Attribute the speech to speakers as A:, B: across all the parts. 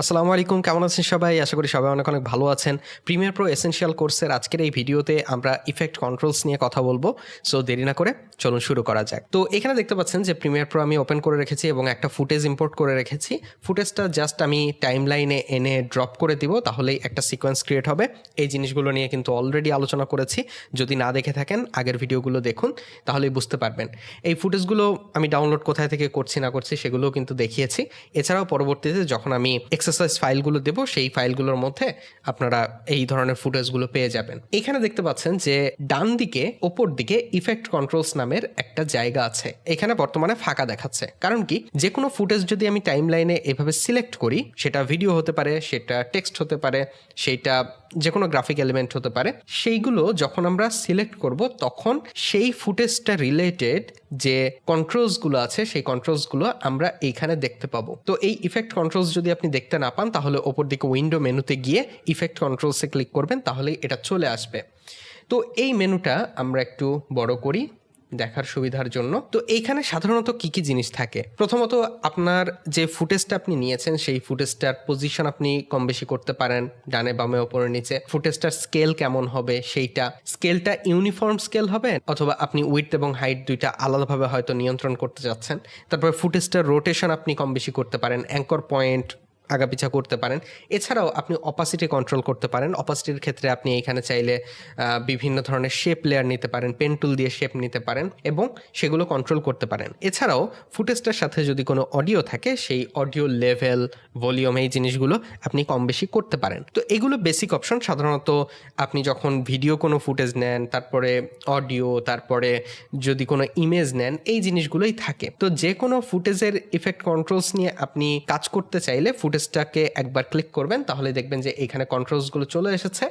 A: আসসালামু আলাইকুম, কেমন আছেন সবাই? আশা করি সবাই অনেক অনেক ভালো আছেন। প্রিমিয়ার প্রো এসেনশিয়াল কোর্সের আজকের এই ভিডিওতে আমরা ইফেক্ট কন্ট্রোলস নিয়ে কথা বলব। সো দেরি না করে চলুন শুরু করা যাক। তো এখানে দেখতে পাচ্ছেন যে প্রিমিয়ার প্রো আমি ওপেন করে রেখেছি এবং একটা ফুটেজ ইম্পোর্ট করে রেখেছি। ফুটেজটা জাস্ট আমি টাইম লাইনে এনে ড্রপ করে দিব, তাহলেই একটা সিকোয়েন্স ক্রিয়েট হবে। এই জিনিসগুলো নিয়ে কিন্তু অলরেডি আলোচনা করেছি। যদি না দেখে থাকেন, আগের ভিডিওগুলো দেখুন, তাহলেই বুঝতে পারবেন। এই ফুটেজগুলো আমি ডাউনলোড কোথায় থেকে করছি না করছি, সেগুলোও কিন্তু দেখিয়েছি। এছাড়াও পরবর্তীতে যখন আমি এক্সারসাইজ ফাইলগুলো দেবো, সেই ফাইলগুলোর মধ্যে আপনারা এই ধরনের ফুটেজগুলো পেয়ে যাবেন। এখানে দেখতে পাচ্ছেন যে ডান দিকে, ওপর দিকে ইফেক্ট কন্ট্রোলস নামের একটা জায়গা আছে। এখানে বর্তমানে ফাঁকা দেখাচ্ছে। কারণ কি? যে কোনো ফুটেজ যদি আমি টাইম লাইনে এভাবে সিলেক্ট করি, সেটা ভিডিও হতে পারে, সেটা টেক্সট হতে পারে, সেটা যে কোনো গ্রাফিক এলিমেন্ট হতে পারে, সেইগুলো যখন আমরা সিলেক্ট করব, তখন সেই ফুটেজটা রিলেটেড যে কন্ট্রোলসগুলো আছে, সেই কন্ট্রোলসগুলো আমরা এইখানে দেখতে পাবো। তো এই ইফেক্ট কন্ট্রোলস যদি আপনি দেখতে না পান, তাহলে ওপর দিকে উইন্ডো মেনুতে গিয়ে ইফেক্ট কন্ট্রোলসে ক্লিক করবেন তাহলে এটা চলে আসবে। তো এই মেনুটা আমরা একটু বড় করি। দেখার সুবিধার জন্য। তো এইখানে সাধারণত কি কি জিনিস থাকে? প্রথমত আপনার যে ফুটেজটা আপনি নিয়েছেন, সেই ফুটেজটার পজিশন আপনি কম বেশি করতে পারেন, ডানে, বামে, ওপরে, নিচে। ফুটেজটার স্কেল কেমন হবে সেইটা? স্কেলটা ইউনিফর্ম স্কেল হবে অথবা আপনি উইথ এবং হাইট দুইটা আলাদাভাবে হয়তো নিয়ন্ত্রণ করতে যাচ্ছেন তারপর ফুটেজটার রোটেশন আপনি কম বেশি করতে পারেন। অ্যাঙ্কর পয়েন্ট আগাপিছা করতে পারেন। এছাড়াও আপনি অপাসিটি কন্ট্রোল করতে পারেন। অপাসিটির ক্ষেত্রে আপনি এখানে চাইলে বিভিন্ন ধরনের শেপ লেয়ার নিতে পারেন পেন টুল দিয়ে শেপ নিতে পারেন এবং সেগুলো কন্ট্রোল করতে পারেন। এছাড়াও ফুটেজটার সাথে যদি কোনো অডিও থাকে, সেই অডিও লেভেল ভলিউম এই জিনিসগুলো আপনি কম বেশি করতে পারেন। তো এগুলো বেসিক অপশন সাধারণত আপনি যখন ভিডিও কোনো ফুটেজ নেন, তারপরে অডিও তারপরে যদি কোনো ইমেজ নেন, এই জিনিসগুলোই থাকে। তো যে কোনো ফুটেজের ইফেক্ট কন্ট্রোলস নিয়ে আপনি কাজ করতে চাইলে ফুটেজটাকে একবার ক্লিক করবেন, তাহলে দেখবেন যে এখানে কন্ট্রোলসগুলো চলে এসেছে।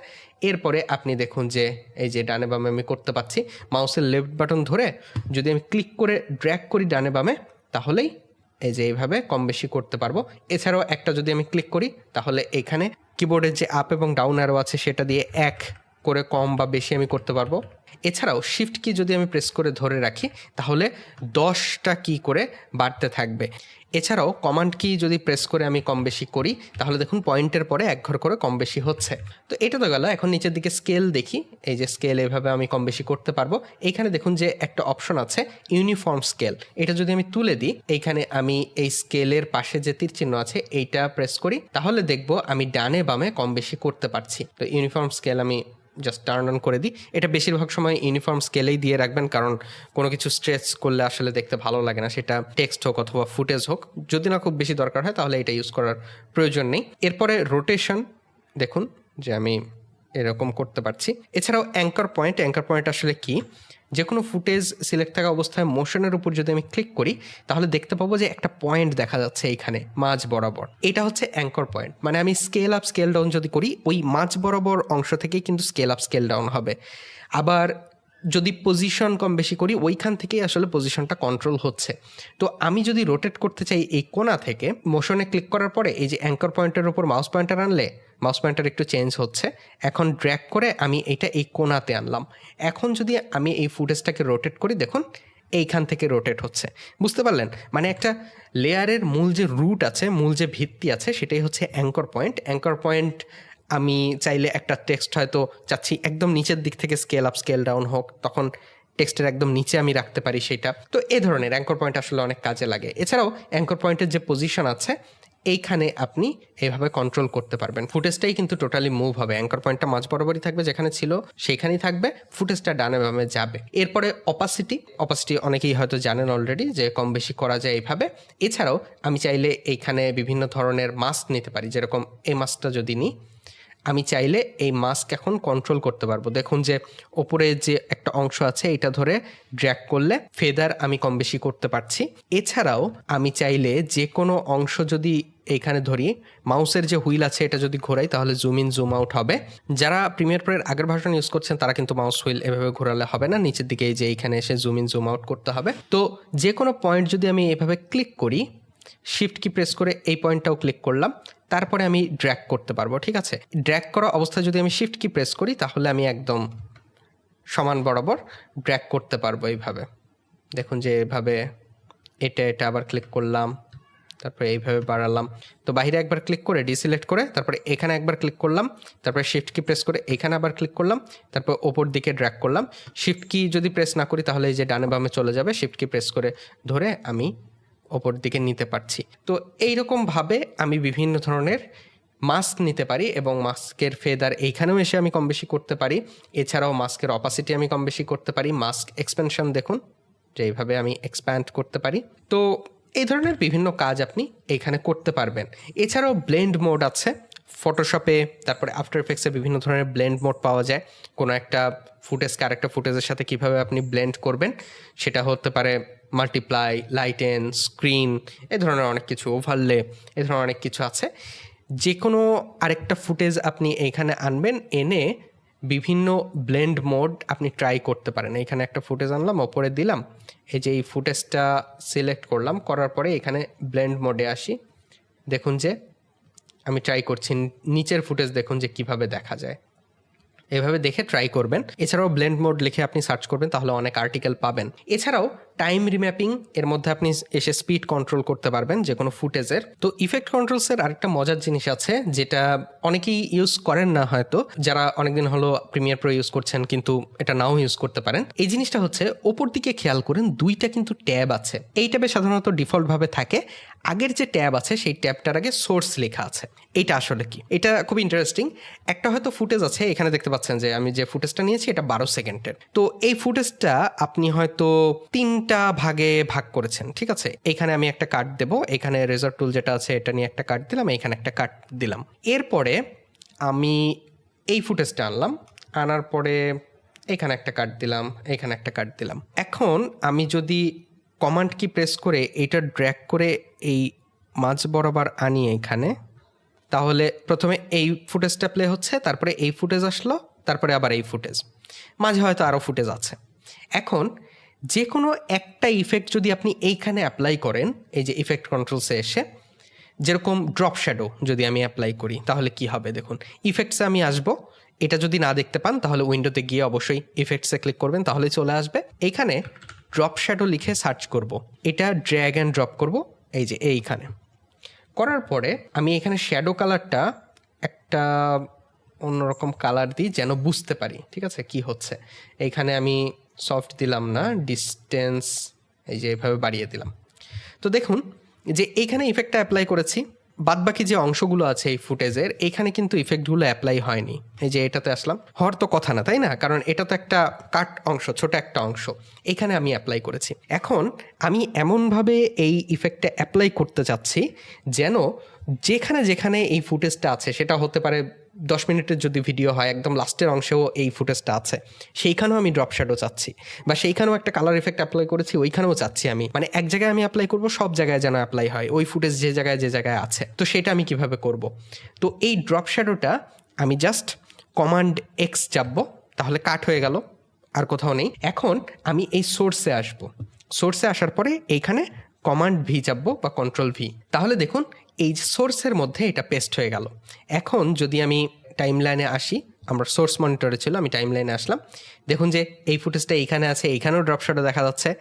A: এরপরে আপনি দেখুন যে এই যে ডানে বামে আমি করতে পারছি, মাউসের লেফট বাটন ধরে যদি আমি ক্লিক করে ড্র্যাগ করি ডানে বামে, তাহলেই এই যে এইভাবে কম বেশি করতে পারব। এছাড়াও একটা যদি আমি ক্লিক করি, তাহলে এখানে কিবোর্ডের যে আপ এবং ডাউন অ্যারো আছে, সেটা দিয়ে এক করে কম বা বেশি আমি করতে পারব। এছাড়াও শিফট কি যদি আমি প্রেস করে ধরে রাখি, তাহলে দশটা কি করে বাড়তে থাকবে। এছাড়াও কমান্ড কি যদি প্রেস করে আমি কম বেশি করি, তাহলে দেখুন পয়েন্টের পরে এক ঘর করে কম বেশি হচ্ছে। তো এটা তো গেল, এখন নিচের দিকে স্কেল দেখি, এই যে স্কেল এভাবে আমি কম বেশি করতে পারব। এইখানে দেখুন যে একটা অপশন আছে ইউনিফর্ম স্কেল এটা যদি আমি তুলে দিই, এইখানে আমি এই স্কেলের পাশে যে তীর চিহ্ন আছে, এইটা প্রেস করি, তাহলে দেখব আমি ডানে বামে কম বেশি করতে পারছি। তো ইউনিফর্ম স্কেল আমি জাস্ট টার্ন অন করে দিই। এটা বেশিরভাগ সময় ইউনিফর্ম স্কেলেই দিয়ে রাখবেন, কারণ কোনো কিছু স্ট্রেচ করলে আসলে দেখতে ভালো লাগে না। সেটা টেক্সট হোক অথবা ফুটেজ হোক, যদি না খুব বেশি দরকার হয়, তাহলে এটা ইউজ করার প্রয়োজন নেই। এরপরে রোটেশন দেখুন যে আমি এরকম করতে পারছি। এছাড়াও অ্যাঙ্কার পয়েন্ট অ্যাঙ্কার পয়েন্ট আসলে কি? যে কোনো ফুটেজ সিলেক্ট থাকা অবস্থায় মোশনের উপর যদি আমি ক্লিক করি, তাহলে দেখতে পাবো যে একটা পয়েন্ট দেখা যাচ্ছে এইখানে, মাঝ বরাবর। এটা হচ্ছে অ্যাঙ্কর পয়েন্ট মানে আমি স্কেল আপ স্কেল ডাউন যদি করি, ওই মাঝ বরাবর অংশ থেকেই কিন্তু স্কেল আপ স্কেল ডাউন হবে। আবার যদি পজিশন কম বেশি করি, ওইখান থেকেই আসলে পজিশনটা কন্ট্রোল হচ্ছে। তো আমি যদি রোটেট করতে চাই এই কোণা থেকে মোশনে ক্লিক করার পরে এই যে অ্যাঙ্কর পয়েন্টের ওপর মাউস পয়েন্টার আনলে মাউস পয়েন্টার একটু চেঞ্জ হচ্ছে। এখন ড্র্যাক করে আমি এটা এই কোণাতে আনলাম। এখন যদি আমি এই ফুটেজটাকে রোটেট করি, দেখুন, এইখান থেকে রোটেট হচ্ছে। বুঝতে পারলেন? মানে একটা লেয়ারের মূল যে রুট আছে, মূল যে ভিত্তি আছে, সেটাই হচ্ছে অ্যাঙ্কর পয়েন্ট অ্যাঙ্কর পয়েন্ট আমি চাইলে একটা টেক্সট হয়তো চাচ্ছি একদম নিচের দিক থেকে স্কেল আপ স্কেল ডাউন হোক, তখন টেক্সটের একদম নিচে আমি রাখতে পারি সেটা তো এ ধরনের অ্যাঙ্কর পয়েন্ট আসলে অনেক কাজে লাগে। এছাড়াও অ্যাঙ্কর পয়েন্টের যে পজিশন আছে, এইখানে আপনি এইভাবে কন্ট্রোল করতে পারবেন। ফুটেজটাই কিন্তু টোটালি মুভ হবে। অ্যাঙ্কর পয়েন্টটা মাঝ বরাবরই থাকবে যেখানে ছিল, সেইখানেই থাকবে। ফুটেজটা ডানে বামে যাবে। এরপরে অপাসিটি অপাসিটি অনেকেই হয়তো জানেন অলরেডি যে কম বেশি করা যায় এইভাবে এছাড়াও আমি চাইলে এইখানে বিভিন্ন ধরনের মাস্ক নিতে পারি। যেরকম এই মাস্কটা যদি নিই আমি চাইলে এই মাস্ক এখন কন্ট্রোল করতে পারব। দেখুন যে ওপরে যে একটা অংশ আছে, এটা ধরে ড্র্যাক করলে ফেদার আমি কম বেশি করতে পারছি। এছাড়াও আমি চাইলে যে কোনো অংশ যদি এইখানে ধরি মাউসের যে হুইল আছে, এটা যদি ঘোরাই, তাহলে জুম ইন জুম আউট হবে। যারা প্রিমিয়ার প্রোয়ের আগের ভার্সন ইউজ করছেন, তারা কিন্তু মাউস হুইল এভাবে ঘোরালে হবে না। নিচের দিকে এই যে এইখানে এসে জুম ইন জুম আউট করতে হবে। তো যে কোনো পয়েন্ট যদি আমি এভাবে ক্লিক করি শিফট কি প্রেস করে এই পয়েন্টটাও ক্লিক করলাম। তারপরে আমি ড্র্যাক করতে পারব, ঠিক আছে? ড্র্যাক করা অবস্থায় যদি আমি শিফট কি প্রেস করি, তাহলে আমি একদম সমান বরাবর ড্র্যাক করতে পারব এইভাবে। দেখুন যে এভাবে এটা এটা আবার ক্লিক করলাম, তারপরে এইভাবে বাড়ালাম। তো বাইরে একবার ক্লিক করে ডিসিলেক্ট করে, তারপরে এখানে একবার ক্লিক করলাম, তারপরে শিফট কি প্রেস করে এখানে আবার ক্লিক করলাম, তারপর ওপর দিকে ড্র্যাক করলাম। শিফট কি যদি প্রেস না করি, তাহলে এই যে ডানে বামে চলে যাবে শিফট কি প্রেস করে ধরে আমি ওপর দিকে নিতে পারছি। তো এইরকমভাবে আমি বিভিন্ন ধরনের মাস্ক নিতে পারি এবং মাস্কের ফেদার এইখানেও এসে আমি কম বেশি করতে পারি। এছাড়াও মাস্কের অপাসিটি আমি কম বেশি করতে পারি। মাস্ক এক্সপেনশন দেখুন, যে এইভাবে আমি এক্সপ্যান্ড করতে পারি। তো এই ধরনের বিভিন্ন কাজ আপনি এইখানে করতে পারবেন। এছাড়াও ব্লেন্ড মোড আছে। ফটোশপে তারপরে আফটার এফেক্টসে বিভিন্ন ধরনের ব্লেন্ড মোড পাওয়া যায়। কোনো একটা ফুটেজকে আরেকটা ফুটেজের সাথে কীভাবে আপনি ব্লেন্ড করবেন, সেটা হতে পারে মাল্টিপ্লাই লাইটেন স্ক্রিন এ ধরনের অনেক কিছু ওভারলে এ ধরনের অনেক কিছু আছে। যে কোনো আরেকটা ফুটেজ আপনি এইখানে আনবেন, এনে বিভিন্ন ব্লেন্ড মোড আপনি ট্রাই করতে পারেন। এখানে একটা ফুটেজ আনলাম, ওপরে দিলাম, এই যে এই ফুটেজটা সিলেক্ট করলাম, করার পরে এখানে ব্লেন্ড মোডে আসি। দেখুন যে আমি ট্রাই করছি, নিচের ফুটেজ দেখুন যে কীভাবে দেখা যায়। এভাবে দেখে ট্রাই করবেন। এছাড়াও ব্লেন্ড মোড লিখে আপনি সার্চ করবেন, তাহলে অনেক আর্টিকেল পাবেন। এছাড়াও টাইম রিম্যাপিং এর মধ্যে আপনি এসে স্পিড কন্ট্রোল করতে পারবেন যে কোনো ফুটেজের তো ইফেক্ট কন্ট্রোলসের আরেকটা মজার জিনিস আছে, যেটা অনেকেই ইউজ করেন না হয়তো, যারা অনেকদিন হলো প্রিমিয়ার প্রো ইউজ করছেন কিন্তু এটা নাও ইউজ করতে পারেন। এই জিনিসটা হচ্ছে, ওপর দিকে খেয়াল করেন, দুইটা কিন্তু ট্যাব আছে। এই ট্যাবে সাধারণত ডিফল্টভাবে থাকে। আগের যে ট্যাব আছে, সেই ট্যাবটার আগে সোর্স লেখা আছে। এটা আসলে কি? এটা খুব ইন্টারেস্টিং একটা হয়তো ফুটেজ আছে, এখানে দেখতে পাচ্ছেন যে আমি যে ফুটেজটা নিয়েছি, এটা বারো সেকেন্ডের। তো এই ফুটেজটা আপনি হয়তো তিনটা ভাগে ভাগ করেছেন, ঠিক আছে? এখানে আমি একটা কাট দেব, এখানে রেজার টুল যেটা আছে, এটা নিয়ে একটা কাট দিলাম, এখানে একটা কাট দিলাম। এরপরে আমি এই ফুটেজটা আনলাম, আনার পরে এখানে একটা কাট দিলাম, এখানে একটা কাট দিলাম। এখন আমি যদি কমান্ড কি প্রেস করে এইটা ড্র্যাক করে এই মাঝ বরাবর আনি এখানে। তাহলে প্রথমে এই ফুটেজটা প্লে হচ্ছে, তারপরে এই ফুটেজ আসলো, তারপরে আবার এই ফুটেজ। মাঝে হয়তো আরও ফুটেজ আছে। এখন যে কোনো একটা ইফেক্ট যদি আপনি এইখানে অ্যাপ্লাই করেন, এই যে ইফেক্ট কন্ট্রোলসে এসে, যেরকম ড্রপ শ্যাডো যদি আমি অ্যাপ্লাই করি, তাহলে কি হবে দেখুন ইফেক্টসে আমি আসব। এটা যদি না দেখতে পান, তাহলে উইন্ডোতে গিয়ে অবশ্যই ইফেক্টসে ক্লিক করবেন, তাহলে চলে আসবে। এইখানে ড্রপ শ্যাডো লিখে সার্চ করব। এটা ড্র্যাগ অ্যান্ড ড্রপ করব, এই যে এইখানে। করার পরে আমি এখানে শ্যাডো কালারটা একটা অন্যরকম কালার দিই যেন বুঝতে পারি, ঠিক আছে, কি হচ্ছে। এইখানে আমি সফট দিলাম না ডিস্টেন্স এই যে এভাবে বাড়িয়ে দিলাম। তো দেখুন, যে এইখানে ইফেক্টটা অ্যাপ্লাই করেছি বাদবাকি যে অংশগুলো আছে এই ফুটেজের, এখানে কিন্তু ইফেক্টগুলো অ্যাপ্লাই হয়নি। এই যে এটাতে আসলাম, হওয়ার তো কথা না, তাই না? কারণ এটা তো একটা কাট অংশ, ছোট একটা অংশ। এখানে আমি অ্যাপ্লাই করেছি। এখন আমি এমনভাবে এই ইফেক্টটা অ্যাপ্লাই করতে চাচ্ছি যেন যেখানে যেখানে এই ফুটেজটা আছে, সেটা হতে পারে দশ মিনিটের যদি ভিডিও হয়, একদম লাস্টের অংশেও এই ফুটেজটা আছে। সেইখানেও আমি ড্রপ শ্যাডো চাচ্ছি। বা সেইখানেও একটা কালার এফেক্ট অ্যাপ্লাই করেছি, ওইখানেও চাচ্ছি আমি। মানে এক জায়গায় আমি অ্যাপ্লাই করব, সব জায়গায় যেন অ্যাপ্লাই হয়। ওই ফুটেজ যে জায়গায় যে জায়গায় আছে। তো সেটা আমি কীভাবে করব? তো এই ড্রপ শ্যাডোটা আমি জাস্ট কমান্ড এক্স চাপবো, তাহলে কাট হয়ে গেল, আর কোথাও নেই। এখন আমি এই সোর্সে আসব। সোর্সে আসার পরে এইখানে কমান্ড ভি চাপবো বা কন্ট্রোল ভি তাহলে দেখুন এই সোর্সের মধ্যে এটা পেস্ট হয়ে গেল। এখন যদি আমি টাইম লাইনে আসি, আমার সোর্স মনিটরে ছিল, আমি টাইম লাইনে আসলাম। দেখুন যে এই ফুটেজটা এইখানে আছে, এইখানেও ড্রপ শ্যাডো দেখা যাচ্ছে।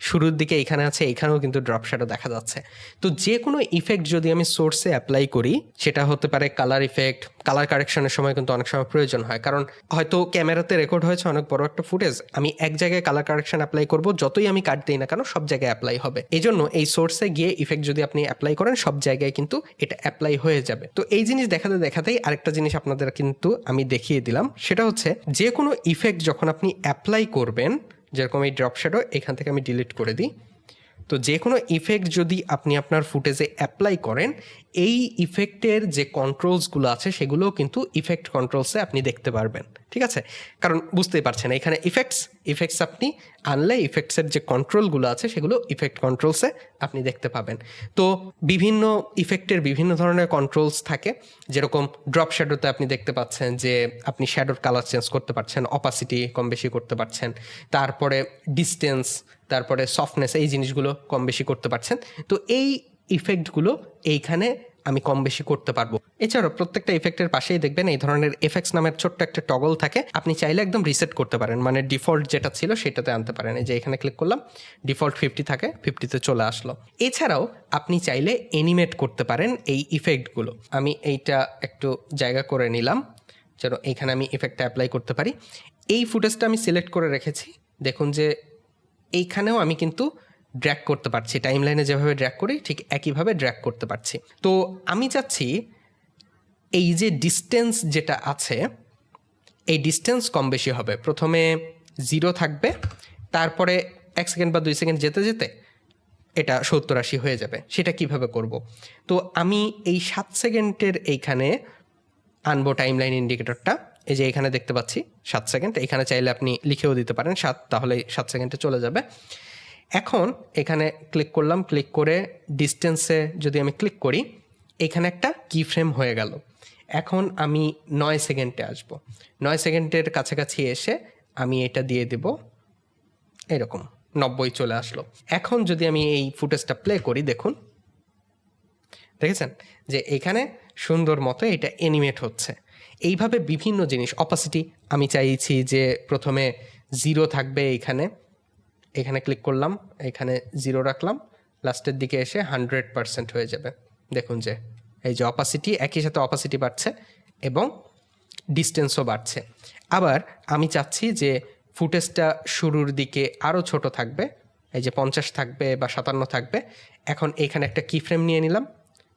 A: শুরুর দিকে এইখানে আছে এইখানেও কিন্তু ড্রপ শ্যাডো দেখা যাচ্ছে। তো যে কোনো ইফেক্ট যদি আমি সোর্সে অ্যাপ্লাই করি, সেটা হতে পারে কালার ইফেক্ট কালার কারেকশনের সময় কিন্তু অনেক সময় প্রয়োজন হয়। কারণ হয়তো ক্যামেরাতে রেকর্ড হয়েছে অনেক বড় একটা ফুটেজ আমি এক জায়গায় কালার কারেকশন অ্যাপ্লাই করব, যতই আমি কাট দিই না কেন, সব জায়গায় অ্যাপ্লাই হবে। এই জন্য এই সোর্সে গিয়ে ইফেক্ট যদি আপনি অ্যাপ্লাই করেন, সব জায়গায় কিন্তু এটা অ্যাপ্লাই হয়ে যাবে। তো এই জিনিস দেখাতে দেখাতেই আরেকটা জিনিস আপনাদের কিন্তু আমি দেখিয়ে দিলাম, সেটা হচ্ছে যে কোনো ইফেক্ট যখন আপনি অ্যাপ্লাই করবেন যেরকম এই ড্রপ শ্যাডো এখান থেকে আমি ডিলিট করে দিই। তো যে কোনো ইফেক্ট যদি আপনি আপনার ফুটেজে অ্যাপ্লাই করেন এই ইফেক্টের যে কন্ট্রোলসগুলো আছে, সেগুলোও কিন্তু ইফেক্ট কন্ট্রোলসে আপনি দেখতে পারবেন। ঠিক আছে? কারণ বুঝতেই পারছেন, এখানে ইফেক্টস ইফেক্টস আপনি আনলে ইফেক্টসের যে কন্ট্রোলগুলো আছে, সেগুলো ইফেক্ট কন্ট্রোলসে আপনি দেখতে পাবেন। তো বিভিন্ন ইফেক্টের বিভিন্ন ধরনের কন্ট্রোলস থাকে। যেরকম ড্রপ শ্যাডোতে আপনি দেখতে পাচ্ছেন যে, আপনি শ্যাডোর কালার চেঞ্জ করতে পারছেন অপাসিটি কম বেশি করতে পারছেন। তারপরে ডিস্টেন্স তারপরে সফটনেস এই জিনিসগুলো কম বেশি করতে পারছেন। তো এই ইফেক্টগুলো এইখানে আমি কম বেশি করতে পারব। এছাড়াও প্রত্যেকটা ইফেক্টের পাশেই দেখবেন এই ধরনের এফেক্টস নামের ছোট্ট একটা টগল থাকে। আপনি চাইলে একদম রিসেট করতে পারেন। মানে ডিফল্ট যেটা ছিল সেটাতে আনতে পারেন। এই যে এখানে ক্লিক করলাম ডিফল্ট ফিফটি থাকে ফিফটিতে চলে আসলো। এছাড়াও আপনি চাইলে এনিমেট করতে পারেন এই ইফেক্টগুলো আমি এইটা একটু জায়গা করে নিলাম, যেন এইখানে আমি ইফেক্টটা অ্যাপ্লাই করতে পারি। এই ফুটেজটা আমি সিলেক্ট করে রেখেছি। দেখুন যে এইখানেও আমি কিন্তু ড্র্যাক করতে পারছি টাইম লাইনে যেভাবে ড্র্যাক করি, ঠিক একইভাবে ড্র্যাক করতে পারছি। তো আমি চাচ্ছি এই যে ডিস্টেন্স যেটা আছে, এই ডিস্টেন্স কম বেশি হবে। প্রথমে জিরো থাকবে, তারপরে এক সেকেন্ড বা দুই সেকেন্ড যেতে যেতে এটা সত্তর আশি হয়ে যাবে। সেটা কীভাবে করব? তো আমি এই সাত সেকেন্ডের এইখানে আনব টাইম লাইন ইন্ডিকেটরটা এই যে এখানে দেখতে পাচ্ছি, সাত সেকেন্ড এখানে চাইলে আপনি লিখেও দিতে পারেন, সাত তাহলে সাত সেকেন্ডে চলে যাবে। এখন এখানে ক্লিক করলাম ক্লিক করে ডিস্টেন্সে যদি আমি ক্লিক করি, এখানে একটা কি ফ্রেম হয়ে গেল। এখন আমি নয় সেকেন্ডে আসব। নয় সেকেন্ডের কাছাকাছি এসে আমি এটা দিয়ে দেব। এরকম, নব্বই চলে আসলো। এখন যদি আমি এই ফুটেজটা প্লে করি, দেখুন। দেখেছেন? যে এখানে সুন্দর মতো এটা এনিমেট হচ্ছে। এইভাবে বিভিন্ন জিনিস অপাসিটি আমি চাইছি যে প্রথমে জিরো থাকবে এইখানে এখানে ক্লিক করলাম, এখানে জিরো রাখলাম লাস্টের দিকে এসে হান্ড্রেড পারসেন্ট হয়ে যাবে। দেখুন যে, এই যে অপাসিটি একই সাথে অপাসিটি বাড়ছে এবং ডিস্টেন্সও বাড়ছে। আবার আমি চাচ্ছি যে ফুটেজটা শুরুর দিকে আরও ছোট থাকবে, এই যে পঞ্চাশ থাকবে বা সাতান্ন থাকবে। এখন এখানে একটা কি ফ্রেম নিয়ে নিলাম,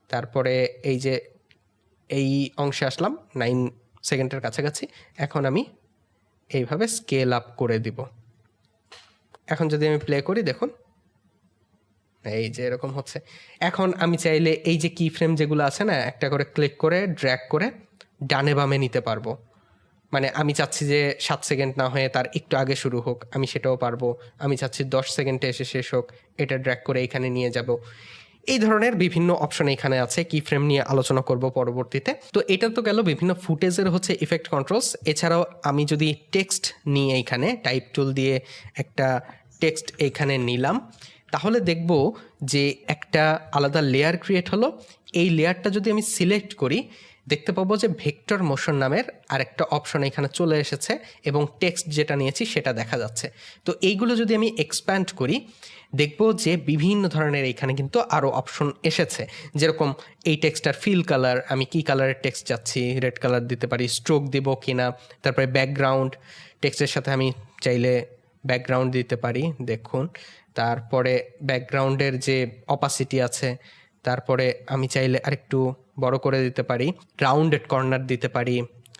A: তারপরে এই যে এই অংশে আসলাম নাইন সেকেন্ডের কাছাকাছি। এখন আমি এইভাবে স্কেল আপ করে দিব। এখন যদি আমি প্লে করি, দেখুন। এই যে এরকম হচ্ছে। এখন আমি চাইলে এই যে কি ফ্রেম যেগুলো আছে না, একটা করে ক্লিক করে ড্র্যাগ করে, ডানে বামে নিতে পারব। মানে আমি চাচ্ছি যে সাত সেকেন্ড না হয়ে তার একটু আগে শুরু হোক, আমি সেটাও পারব। আমি চাচ্ছি দশ সেকেন্ডে এসে শেষ হোক, এটা ড্র্যাগ করে এখানে নিয়ে যাব। এই ধরনের বিভিন্ন অপশন এখানে আছে কি ফ্রেম নিয়ে আলোচনা করব পরবর্তীতে। তো এটা তো গেল বিভিন্ন ফুটেজের হচ্ছে ইফেক্ট কন্ট্রোলস এছাড়াও আমি যদি টেক্সট নিয়ে এখানে টাইপ টুল দিয়ে একটা টেক্সট এখানে নিলাম। তাহলে দেখব যে একটা আলাদা লেয়ার ক্রিয়েট হলো। এই লেয়ারটা যদি আমি সিলেক্ট করি, দেখতে পাবো যে ভেক্টর মোশন নামের আরেকটা অপশন এখানে চলে এসেছে এবং টেক্সট যেটা নিয়েছি সেটা দেখা যাচ্ছে। তো এইগুলো যদি আমি এক্সপ্যান্ড করি, দেখব যে বিভিন্ন ধরনের এখানে কিন্তু আরও অপশন এসেছে। যেরকম এই টেক্সটার ফিল কালার আমি কি কালারের টেক্সট চাচ্ছি রেড কালার দিতে পারি স্ট্রোক দিব কি না তারপরে ব্যাকগ্রাউন্ড টেক্সটের সাথে আমি চাইলে ব্যাকগ্রাউন্ড দিতে পারি, দেখুন। তারপরে ব্যাকগ্রাউন্ডের যে অপাসিটি আছে, তারপরে আমি চাইলে আরেকটু বড় করে দিতে পারি রাউন্ডেড কর্নার দিতে পারি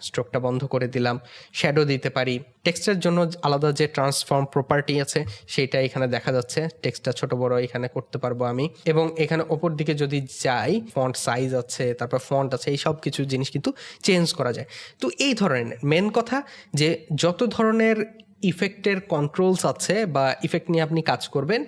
A: স্ট্রোকটা বন্ধ করে দিলাম শ্যাডো দিতে পারি। টেক্সটের জন্য আলাদা যে ট্রান্সফর্ম প্রপার্টি আছে, সেটা এখানে দেখা যাচ্ছে টেক্সটটা ছোট, বড় এখানে করতে পারব আমি। এবং এখানে ওপর দিকে যদি যাই ফন্ট সাইজ আছে, তারপর ফন্ট আছে, এই সব কিছু জিনিস কিন্তু চেঞ্জ করা যায়। তো এই ধরনের মেন কথা যে যত ধরনের ইফেক্টের কন্ট্রোলস আছে বা ইফেক্ট নিয়ে আপনি কাজ করবেন,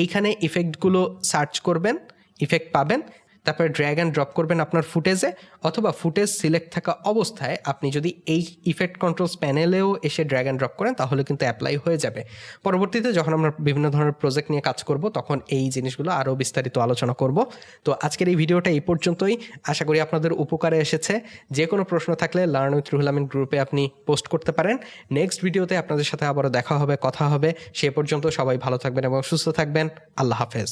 A: এইখানে ইফেক্টগুলো সার্চ করবেন ইফেক্ট পাবেন তারপরে ড্র্যাগ অ্যান্ড ড্রপ করবেন আপনার ফুটেজে অথবা ফুটেজ সিলেক্ট থাকা অবস্থায় আপনি যদি এই ইফেক্ট কন্ট্রোলস প্যানেলেও এসে ড্র্যাগ অ্যান্ড ড্রপ করেন, তাহলে কিন্তু অ্যাপ্লাই হয়ে যাবে। পরবর্তীতে যখন আমরা বিভিন্ন ধরনের প্রজেক্ট নিয়ে কাজ করব, তখন এই জিনিসগুলো আরও বিস্তারিত আলোচনা করব। তো আজকের এই ভিডিওটা এই পর্যন্তই। আশা করি আপনাদের উপকারে এসেছে। যে কোনো প্রশ্ন থাকলে লার্ন উইথ রুহুল আমিন গ্রুপে আপনি পোস্ট করতে পারেন। নেক্সট ভিডিওতে আপনাদের সাথে আবারও দেখা হবে, কথা হবে। সে পর্যন্ত সবাই ভালো থাকবেন এবং সুস্থ থাকবেন। আল্লাহ হাফেজ।